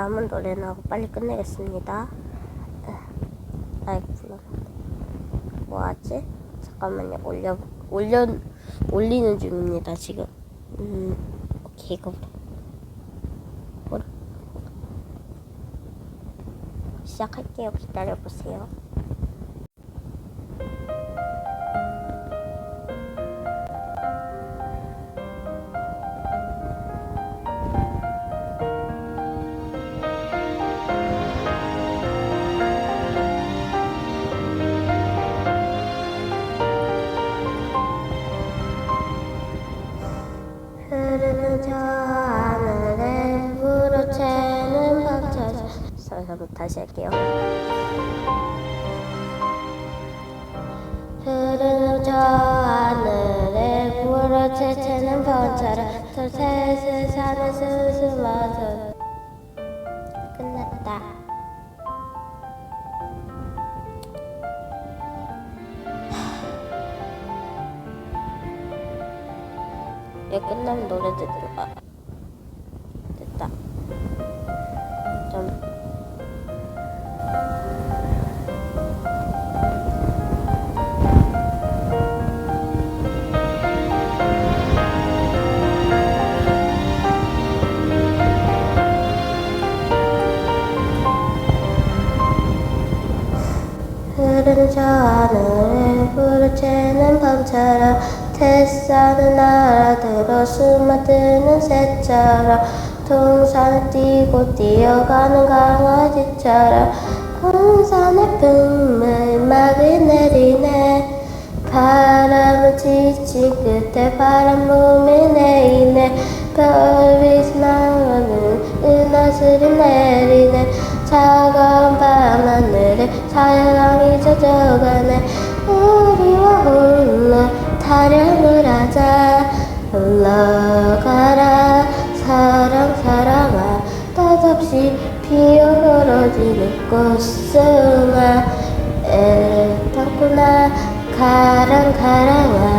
남은 노래는 하고 빨리 끝내겠습니다. 아이 불러. 뭐하지? 잠깐만요. 올려 올려 올리는 중입니다 지금. 음 오케이 이거부터. 뭐라? 시작할게요. 기다려 보세요. 다시 할게요 흐르는 저 하늘에 부러채는 밤처럼 저 세상을 스스마서 끝났다 이거 끝나면 노래 듣다. 됐다. 흐르는 저 하늘에 부르채는 밤처럼 태산을 날아들어 수많드는 새처럼 동산을 뛰고 뛰어가는 강아지처럼 홍산의 틈을 막이 내리네. 바람은 지친 끝에 바람붐이 내리네. 별빛이 나오는 사랑이 젖어가네. 우리와 홀로 타령을 하자. 흘러가라. 사랑 사랑아. 뜻없이 피어 떨어지는 꽃송아. 애탔구나. 가랑 가랑아